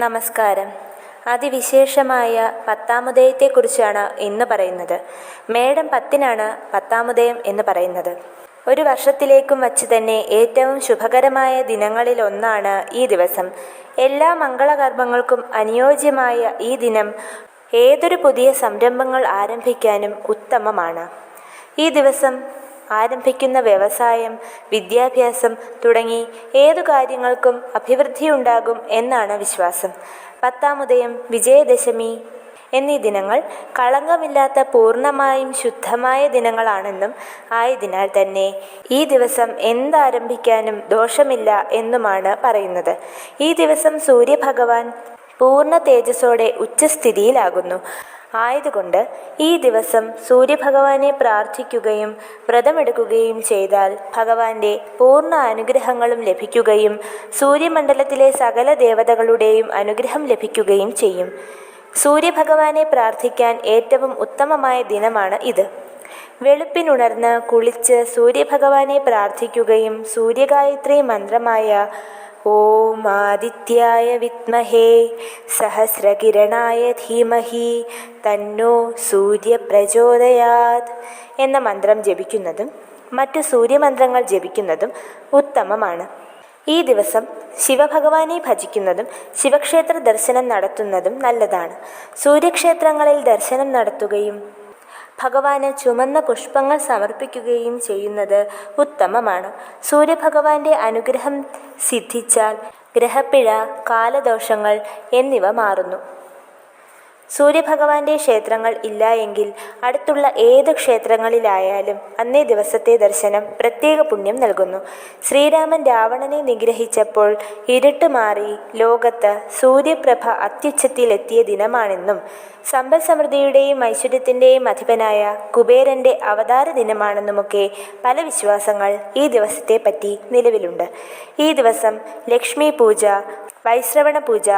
നമസ്കാരം. അതിവിശേഷമായ പത്താമുദയത്തെക്കുറിച്ചാണ് ഇന്ന് പറയുന്നത്. മേടം പത്തിനാണ് പത്താമുദയം എന്ന് പറയുന്നത്. ഒരു വർഷത്തിലേക്കും വച്ച് തന്നെ ഏറ്റവും ശുഭകരമായ ദിനങ്ങളിലൊന്നാണ് ഈ ദിവസം. എല്ലാ മംഗളകർമ്മങ്ങൾക്കും അനുയോജ്യമായ ഈ ദിനം ഏതൊരു പുതിയ സംരംഭങ്ങൾ ആരംഭിക്കാനും ഉത്തമമാണ്. ഈ ദിവസം ആരംഭിക്കുന്ന വ്യവസായം വിദ്യാഭ്യാസം തുടങ്ങി ഏതു കാര്യങ്ങൾക്കും അഭിവൃദ്ധി ഉണ്ടാകും എന്നാണ് വിശ്വാസം. പത്താമുദയം വിജയദശമി എന്നീ ദിനങ്ങൾ കളങ്കമില്ലാത്ത പൂർണമായും ശുദ്ധമായ ദിനങ്ങളാണെന്നും ആയതിനാൽ തന്നെ ഈ ദിവസം എന്താരംഭിക്കാനും ദോഷമില്ല എന്നുമാണ് പറയുന്നത്. ഈ ദിവസം സൂര്യഭഗവാൻ പൂർണ തേജസ്സോടെ ഉച്ചസ്ഥിതിയിലാകുന്നു. ആയതുകൊണ്ട് ഈ ദിവസം സൂര്യഭഗവാനെ പ്രാർത്ഥിക്കുകയും വ്രതമെടുക്കുകയും ചെയ്താൽ ഭഗവാന്റെ പൂർണ അനുഗ്രഹങ്ങളും ലഭിക്കുകയും സൂര്യമണ്ഡലത്തിലെ സകല ദേവതകളുടെയും അനുഗ്രഹം ലഭിക്കുകയും ചെയ്യും. സൂര്യഭഗവാനെ പ്രാർത്ഥിക്കാൻ ഏറ്റവും ഉത്തമമായ ദിനമാണ് ഇത്. വെളുപ്പിനുണർന്ന് കുളിച്ച് സൂര്യഭഗവാനെ പ്രാർത്ഥിക്കുകയും സൂര്യഗായത്രി മന്ത്രമായ ഓം ആദിത്യായ വിത്മഹേ സഹസ്രകിരണായ ധീമഹി തന്നോ സൂര്യപ്രചോദയാത് എന്ന മന്ത്രം ജപിക്കുന്നതും മറ്റു സൂര്യമന്ത്രങ്ങൾ ജപിക്കുന്നതും ഉത്തമമാണ്. ഈ ദിവസം ശിവഭഗവാനെ ഭജിക്കുന്നതും ശിവക്ഷേത്ര ദർശനം നടത്തുന്നതും നല്ലതാണ്. സൂര്യക്ഷേത്രങ്ങളിൽ ദർശനം നടത്തുകയും ഭഗവാന് ചുമന്ന പുഷ്പങ്ങൾ സമർപ്പിക്കുകയും ചെയ്യുന്നത് ഉത്തമമാണ്. സൂര്യഭഗവാന്റെ അനുഗ്രഹം സിദ്ധിച്ചാൽ ഗ്രഹപ്പിഴ കാലദോഷങ്ങൾ എന്നിവ മാറുന്നു. സൂര്യഭഗവാന്റെ ക്ഷേത്രങ്ങൾ ഇല്ല എങ്കിൽ അടുത്തുള്ള ഏത് ക്ഷേത്രങ്ങളിലായാലും അന്നേ ദിവസത്തെ ദർശനം പ്രത്യേക പുണ്യം നൽകുന്നു. ശ്രീരാമൻ രാവണനെ നിഗ്രഹിച്ചപ്പോൾ ഇരുട്ട് മാറി ലോകത്ത് സൂര്യപ്രഭ അത്യുച്ഛത്തിലെത്തിയ ദിനമാണെന്നും സമ്പൽ സമൃദ്ധിയുടെയും ഐശ്വര്യത്തിന്റെയും അധിപനായ കുബേരന്റെ അവതാര ദിനമാണെന്നുമൊക്കെ പല വിശ്വാസങ്ങൾ ഈ ദിവസത്തെ പറ്റി നിലവിലുണ്ട്. ഈ ദിവസം ലക്ഷ്മി പൂജ വൈശ്രവണ പൂജ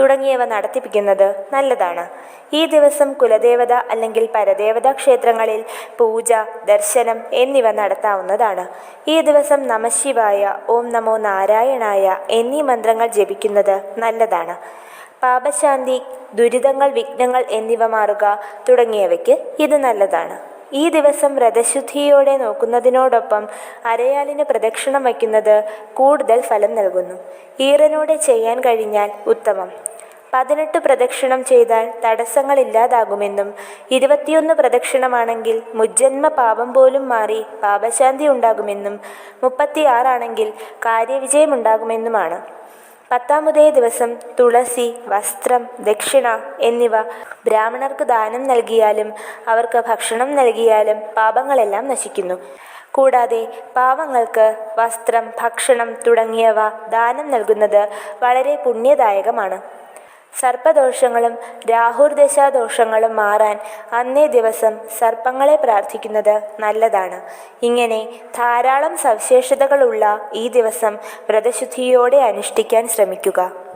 തുടങ്ങിയവ നടത്തിപ്പിക്കുന്നത് നല്ലതാണ്. ഈ ദിവസം കുലദേവത അല്ലെങ്കിൽ പരദേവത ക്ഷേത്രങ്ങളിൽ പൂജ ദർശനം എന്നിവ നടത്താവുന്നതാണ്. ഈ ദിവസം നമശിവായ ഓം നമോ നാരായണായ എന്നീ മന്ത്രങ്ങൾ ജപിക്കുന്നത് നല്ലതാണ്. പാപശാന്തി ദുരിതങ്ങൾ വിഘ്നങ്ങൾ എന്നിവ മാറുക തുടങ്ങിയവയ്ക്ക് ഇത് നല്ലതാണ്. ഈ ദിവസം വ്രതശുദ്ധിയോടെ നോക്കുന്നതിനോടൊപ്പം അരയാലിന് പ്രദക്ഷിണം വയ്ക്കുന്നത് കൂടുതൽ ഫലം നൽകുന്നു. ഈറനോടെ ചെയ്യാൻ കഴിഞ്ഞാൽ ഉത്തമം. പതിനെട്ട് പ്രദക്ഷിണം ചെയ്താൽ തടസ്സങ്ങൾ ഇല്ലാതാകുമെന്നും ഇരുപത്തിയൊന്ന് പ്രദക്ഷിണമാണെങ്കിൽ മുജ്ജന്മ പാപം പോലും മാറി പാപശാന്തി ഉണ്ടാകുമെന്നും മുപ്പത്തിയാറാണെങ്കിൽ കാര്യവിജയമുണ്ടാകുമെന്നുമാണ്. പത്താമതേ ദിവസം തുളസി വസ്ത്രം ദക്ഷിണ എന്നിവ ബ്രാഹ്മണർക്ക് ദാനം നൽകിയാലും അവർക്ക് ഭക്ഷണം നൽകിയാലും പാപങ്ങളെല്ലാം നശിക്കുന്നു. കൂടാതെ പാവങ്ങൾക്ക് വസ്ത്രം ഭക്ഷണം തുടങ്ങിയവ ദാനം നൽകുന്നത് വളരെ പുണ്യദായകമാണ്. സർപ്പദോഷങ്ങളും രാഹുർദശാദോഷങ്ങളും മാറാൻ അന്നേ ദിവസം സർപ്പങ്ങളെ പ്രാർത്ഥിക്കുന്നത് നല്ലതാണ്. ഇങ്ങനെ ധാരാളം സവിശേഷതകളുള്ള ഈ ദിവസം വ്രതശുദ്ധിയോടെ അനുഷ്ഠിക്കാൻ ശ്രമിക്കുക.